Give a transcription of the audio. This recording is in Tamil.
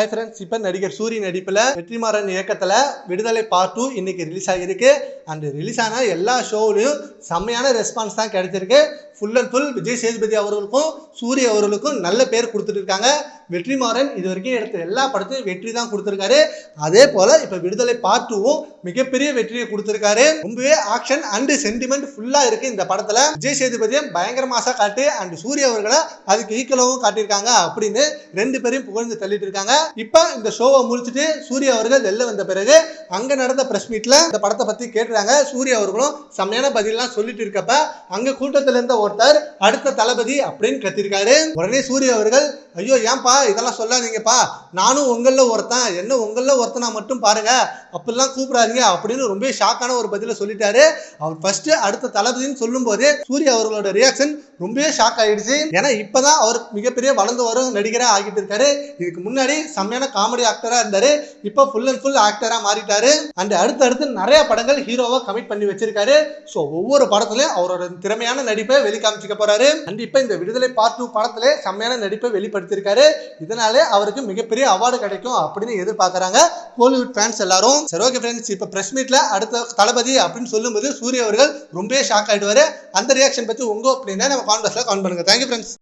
ஹை ஃப்ரெண்ட்ஸ் இப்போ நடிகர் சூரி நடிப்பில் வெற்றிமாறன் இயக்கத்தில் விடுதலை பார்ட் டூ இன்றைக்கி ரிலீஸ் ஆகியிருக்கு. அண்ட் ரிலீஸ் ஆன எல்லா ஷோவிலையும் செம்மையான ரெஸ்பான்ஸ் தான் கிடைச்சிருக்கு. Full and full Vijay Sethupathi அவர்களுக்கும் சூரிய அவர்களுக்கும் நல்ல பேர் கொடுத்துட்டு இருக்காங்க. வெற்றிமாறன் இது வரைக்கும் எடுத்த எல்லா படத்தையும் வெற்றி தான் கொடுத்துருக்காரு. அதே போல் இப்போ விடுதலை பார்ட் டூவும் மிகப்பெரிய வெற்றியை கொடுத்துருக்காரு. ரொம்பவே ஆக்ஷன் அண்டு சென்டிமெண்ட் ஃபுல்லாக இருக்குது இந்த படத்தில். விஜய் சேதுபதியை பயங்கரமாசாக காட்டு அண்ட் சூரிய அவர்களை அதுக்கு ஈக்குவலாகவும் காட்டியிருக்காங்க அப்படின்னு ரெண்டு பேரையும் புகழ்ந்து தள்ளிட்டு இருக்காங்க. இப்போ இந்த ஷோவை முடிச்சுட்டு சூர்யா அவர்கள் வெளில வந்த பிறகு அங்கே நடந்த ப்ரெஸ் மீட்டில் இந்த படத்தை பற்றி கேட்டுறாங்க சூர்யா அவர்களும் செம்மையான பதிலாம் சொல்லிட்டு இருக்கப்ப அங்கே கூட்டத்தில் இருந்த ஒருத்தர் அடுத்த தளபதி அப்படின்னு கத்திருக்காரு. உடனே சூர்யா அவர்கள் ஐயோ ஏன்பா இதெல்லாம் சொல்லாதீங்கப்பா. நானும் உங்களில் ஒருத்தன் என்ன உங்களில் ஒருத்தனா மட்டும் பாருங்க. அப்படிலாம் கூப்பிடாதீங்க அப்படின்னு ரொம்ப ஷாக்கான ஒரு பதில சொல்லிட்டாரு. அவர் ஃபர்ஸ்ட் அடுத்த தளபதினு சொல்லும் போதே சூர்யா அவர்களோட ரியாக்ஷன் ரொம்பவே ஷாக் ஆயிடுச்சு. ஏன்னா இப்பதான் அவர் மிகப்பெரிய வளர்ந்து வரும் நடிகராக ஆகிட்டு இருக்காரு. இதுக்கு முன்னாடி செம்மையான காமெடி ஆக்டரா இருந்தாரு. இப்போ ஃபுல் அண்ட் ஃபுல் ஆக்டரா மாறிட்டாரு. அண்ட் அடுத்தடுத்து நிறைய படங்கள் ஹீரோவா கமிட் பண்ணி வச்சிருக்காரு. ஸோ ஒவ்வொரு படத்துலயும் அவரோட திறமையான நடிப்பை வெளிக்காமிச்சிக்க போறாரு. அண்ட் இப்போ இந்த விடுதலை பார்ட் டூ படத்துல செம்மையான நடிப்பை வெளிப்படுத்தியிருக்காரு. இதனாலே அவருக்கு மிகப்பெரிய அவார்டு கிடைக்கும் அப்படின்னு எதிர்பார்க்கறாங்க கோலிவுட் ஃபேன்ஸ் எல்லாரும். சரி ஓகே ஃப்ரெண்ட்ஸ் இப்போ பிரஸ் மீட்ல அடுத்த தளபதி அப்படின்னு சொல்லும்போது சூரிய அவர்கள் ரொம்பவே ஷாக் ஆயிடுவாரு. அந்த ரியாக்ஷன் பத்தி உங்க அப்படின்னா நம்ம கான்வர்ஸ்ல கவுண்ட் பண்ணுங்க. Thank you friends